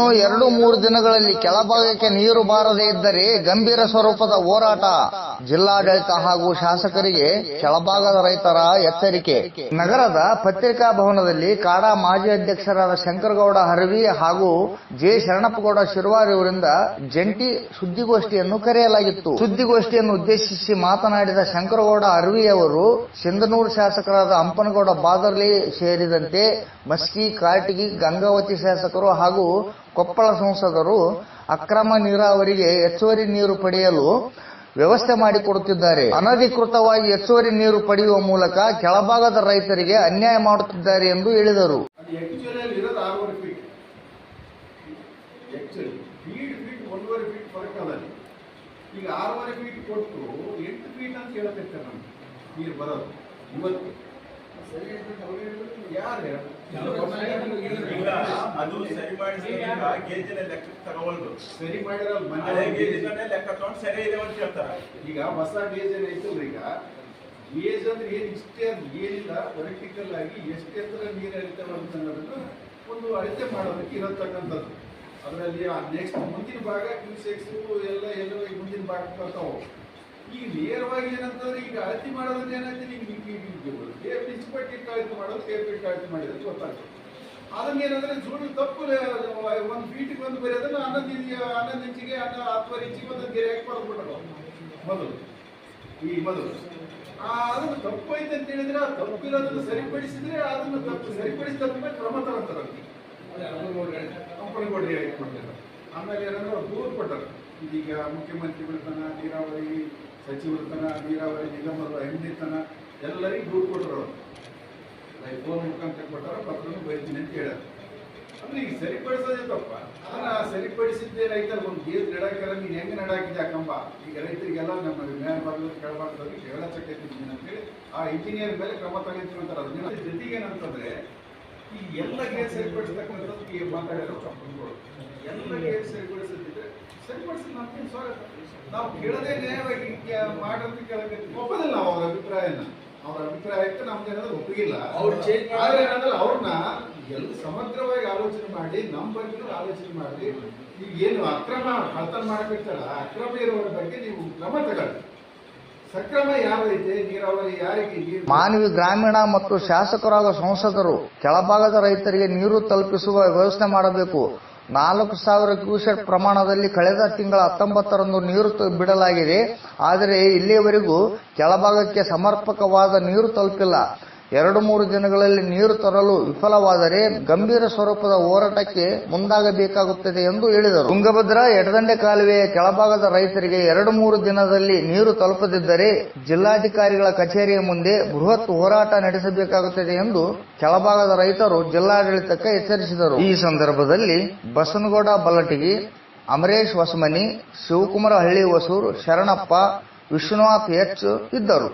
ಇನ್ನು ಎರಡು ಮೂರು ದಿನಗಳಲ್ಲಿ ಕೆಳಭಾಗಕ್ಕೆ ನೀರು ಬಾರದೇ ಇದ್ದರೆ ಗಂಭೀರ ಸ್ವರೂಪದ ಹೋರಾಟ. ಜಿಲ್ಲಾಡಳಿತ ಹಾಗೂ ಶಾಸಕರಿಗೆ ಕೆಳಭಾಗದ ರೈತರ ಎಚ್ಚರಿಕೆ. ನಗರದ ಪತ್ರಿಕಾ ಭವನದಲ್ಲಿ ಕಾಡಾ ಮಾಜಿ ಅಧ್ಯಕ್ಷರಾದ ಶಂಕರಗೌಡ ಹರವಿ ಹಾಗೂ ಜೆ ಶರಣಪ್ಪಗೌಡ ಶಿರ್ವಾರ್ ಇವರಿಂದ ಜಂಟಿ ಸುದ್ದಿಗೋಷ್ಠಿಯನ್ನು ಕರೆಯಲಾಗಿತ್ತು. ಸುದ್ದಿಗೋಷ್ಠಿಯನ್ನು ಉದ್ದೇಶಿಸಿ ಮಾತನಾಡಿದ ಶಂಕರಗೌಡ ಹರವಿ ಅವರು, ಸಿಂಧನೂರು ಶಾಸಕರಾದ ಹಂಪನಗೌಡ ಬಾದರ್ಲಿ ಸೇರಿದಂತೆ ಮಸ್ಕಿ ಕಾಟಗಿ ಗಂಗಾವತಿ ಶಾಸಕರು ಹಾಗೂ ಕೊಪ್ಪಳ ಸಂಸದರು ಅಕ್ರಮ ನೀರಾವರಿಗೆ ಹೆಚ್ಚುವರಿ ನೀರು ಪಡೆಯಲು ವ್ಯವಸ್ಥೆ ಮಾಡಿಕೊಡುತ್ತಿದ್ದಾರೆ. ಅನಧಿಕೃತವಾಗಿ ಹೆಚ್ಚುವರಿ ನೀರು ಪಡೆಯುವ ಮೂಲಕ ಕೆಳಭಾಗದ ರೈತರಿಗೆ ಅನ್ಯಾಯ ಮಾಡುತ್ತಿದ್ದಾರೆ ಎಂದು ಹೇಳಿದರು. ಈಗ ಆರೂವರೆ ಫೀಟ್ ಕೊಟ್ಟು ಎಂಟು ಫೀಟ್ ಅಂತ ಹೇಳ್ತಿರ್ತಾರೆ ನಮ್ಗೆ. ನೀರು ಬರೋದು. ಇವತ್ತು. ಸರಿ ಅದು ಸರಿ ಮಾಡಿಸಿ ಗೇಜಿನ ಲೆಕ್ಕ ತಗೊಳ್ದು. ಸರಿ ಮಾಡಿರೋ ಮನೆ ಗೇಜಿನ ಲೆಕ್ಕ ತಗೊಂಡು ಸರಿ ಇದೆ ಅಂತ ಹೇಳ್ತಾರೆ. ಈಗ ಹೊಸ ಗೇಜ್ ಏನೈತಲ್ಲ ಈಗ ಗೇಜ್ ಅಂದ್ರೆ ಏನ್ ಇಷ್ಟೇ ಅದು ಏನಿಲ್ಲ ಪೊಲಿಟಿಕಲ್ ಆಗಿ ಎಷ್ಟೇ ಎತ್ತರ ನೀರು ಹರಿತಾವ ಅಂತ ಅನ್ನೋದನ್ನ ಒಂದು ಅಳತೆ ಮಾಡೋದಕ್ಕೆ ಇರತಕ್ಕಂಥದ್ದು. ಅದರಲ್ಲಿ ನೆಕ್ಸ್ಟ್ ಮುಂದಿನ ಭಾಗ ಕ್ಯೂಸೆಕ್ಸ್ ಎಲ್ಲ ಎಲ್ಲ ಮುಂದಿನ ಭಾಗ ಬರ್ತಾವೆ. ಈಗ ನೇರವಾಗಿ ಏನಂತಂದ್ರೆ ಈಗ ಅಳತಿ ಮಾಡೋದ್ರಿಂದ ಏನಾಯ್ತು ನಿಮ್ಗೆ ಟೇಪ್ ಇಚ್ಪಟ್ಟಿ ಕಾಯ್ತು ಮಾಡೋದು ಟೇಪ್ ಇಟ್ಟು ಅಳತಿ ಮಾಡಿದ್ರೆ ಗೊತ್ತಾಗ್ತದೆ. ಅದನ್ನ ಏನಂದ್ರೆ ಜೋಡಿ ತಪ್ಪು ಒಂದು ಫೀಟಿಗೆ ಒಂದು ಬರೀ ಅದನ್ನ ಹನ್ನೊಂದು ಹನ್ನೊಂದು ಇಂಚಿಗೆ ಅನ್ನ ಹತ್ತುವರೆ ಇಂಚಿಗೆ ಒಂದು ಗೆರೆ ಹಾಕಿ ಬರೆದ್ಬಿಟ್ಟರು ಮೊದಲು. ಈ ಮೊದಲು. ಅದನ್ನು ತಪ್ಪು ಐತೆ ಅಂತ ಹೇಳಿದ್ರೆ ಆ ತಪ್ಪಿರೋದನ್ನು ಸರಿಪಡಿಸಿದ್ರೆ ಅದನ್ನು ತಪ್ಪು ಸರಿಪಡಿಸಿದ ಮೇಲೆ ಕ್ರಮ ತಗೊಂತಾರೆ ಹಾಕಿ ಕೊಡ್ತಾರೆ ಆಮೇಲೆ ಏನಂದ್ರೆ ಅವ್ರು ದೂರು ಕೊಟ್ಟರು. ಇದೀಗ ಮುಖ್ಯಮಂತ್ರಿಗಳ ತನ ನೀರಾವರಿ ಸಚಿವರು ತನ ನೀರಾವರಿ ನಿಗಮದ ಎಂಡಿ ತನ ಎಲ್ಲರಿಗೂ ದೂರು ಕೊಟ್ಟರು ಅವರು. ಫೋನ್ ಮುಖಾಂತರ ಕೊಟ್ಟಾರ, ಪತ್ರನು ಬರೀತೀನಿ ಅಂತ ಹೇಳ್ಯಾರ. ಅಂದ್ರೆ ಈಗ ಸರಿಪಡಿಸೋದೇ ತಪ್ಪ? ಅದನ್ನ ಸರಿಪಡಿಸಿದ್ದೇ ರೈತರು, ಒಂದು ಗೇಜ್ ನಡಾಕರ ನೀನ್ ಹೆಂಗ್ ನಡಾಕಿದ್ಯಾ ಕಂಬ? ಈಗ ರೈತರಿಗೆಲ್ಲ ನಮ್ಮ ಭಾಗದಲ್ಲಿ ಕೆಳಭಾಗದಲ್ಲಿ ಹೇಳ ಅಂತೇಳಿ ಆ ಇಂಜಿನಿಯರ್ ಮೇಲೆ ಕ್ರಮ ತಗೊಂತೀವಿ ಅಂತಾರೆ ಅದನ್ನ ಜೊತೆಗೆ ಏನಂತಂದ್ರೆ, ಈ ಎಲ್ಲ ಗೇಜ್ ಸರಿಪಡಿಸ್ತಕ್ಕಂಥದ್ದು ಮಾತಾಡಿರೋ ಕಂಪನಿಗಳು. ಎಲ್ಲ ನಮ್ಗೆ ಸ್ವಾಗತ ನಾವು ಕೇಳದೆ ನ್ಯಾಯವಾಗಿ ಮಾಡೋದಕ್ಕೆ ಕೇಳಕ್ಕೆ ಒಪ್ಪದಿಲ್ಲ ನಾವು ಅವ್ರ ಅಭಿಪ್ರಾಯನ. ಅವ್ರ ಅಭಿಪ್ರಾಯಕ್ಕೆ ನಮ್ದೇನಾದ್ರೂ ಒಪ್ಪಿಗಿಲ್ಲ ಅವ್ರು change ಆದ್ರೆ ಏನಂದ್ರೆ ಅವ್ರನ್ನ ಎಲ್ಲ ಸಮಗ್ರವಾಗಿ ಆಲೋಚನೆ ಮಾಡಿ ನಮ್ಮ ಬಗ್ಗೆ ಆಲೋಚನೆ ಮಾಡಿ ಈಗ ಏನು ಅಕ್ರಮ ಕಳ್ತನ ಮಾಡಬೇಕಲ್ಲ ಅಕ್ರಮ ಇರೋರ ಬಗ್ಗೆ ನೀವು ಕ್ರಮ ತಗೊಳ್ಳಿ. ಮಾನವಿ ಗ್ರಾಮೀಣ ಮತ್ತು ಶಾಸಕರಾದ ಹಾಗೂ ಸಂಸದರು ಕೆಳಭಾಗದ ರೈತರಿಗೆ ನೀರು ತಲುಪಿಸುವ ವ್ಯವಸ್ಥೆ ಮಾಡಬೇಕು. ನಾಲ್ಕು ಸಾವಿರ ಕ್ಯೂಸೆಕ್ ಪ್ರಮಾಣದಲ್ಲಿ ಕಳೆದ ತಿಂಗಳ ಹತ್ತೊಂಬತ್ತರಂದು ನೀರು ಬಿಡಲಾಗಿದೆ. ಆದರೆ ಇಲ್ಲಿಯವರೆಗೂ ಕೆಳಭಾಗಕ್ಕೆ ಸಮರ್ಪಕವಾದ ನೀರು ತಲುಪಿಲ್ಲ. ಎರಡು ಮೂರು ದಿನಗಳಲ್ಲಿ ನೀರು ತರಲು ವಿಫಲವಾದರೆ ಗಂಭೀರ ಸ್ವರೂಪದ ಹೋರಾಟಕ್ಕೆ ಮುಂದಾಗಬೇಕಾಗುತ್ತದೆ ಎಂದು ಹೇಳಿದರು. ತುಂಗಭದ್ರಾ ಎಡದಂಡೆ ಕಾಲುವೆಯ ಕೆಳಭಾಗದ ರೈತರಿಗೆ ಎರಡು ಮೂರು ದಿನದಲ್ಲಿ ನೀರು ತಲುಪದಿದ್ದರೆ ಜಿಲ್ಲಾಧಿಕಾರಿಗಳ ಕಚೇರಿಯ ಮುಂದೆ ಬೃಹತ್ ಹೋರಾಟ ನಡೆಸಬೇಕಾಗುತ್ತದೆ ಎಂದು ಕೆಳಭಾಗದ ರೈತರು ಜಿಲ್ಲಾಡಳಿತಕ್ಕೆ ಎಚ್ಚರಿಸಿದರು. ಈ ಸಂದರ್ಭದಲ್ಲಿ ಬಸನಗೌಡ ಬಲಟಗಿ, ಅಮರೇಶ್ ಹೊಸಮನಿ, ಶಿವಕುಮಾರ ಹಳ್ಳಿ ಹೊಸೂರು, ಶರಣಪ್ಪ, ವಿಶ್ವನಾಥ್ ಎಚ್ ಇದ್ದರು.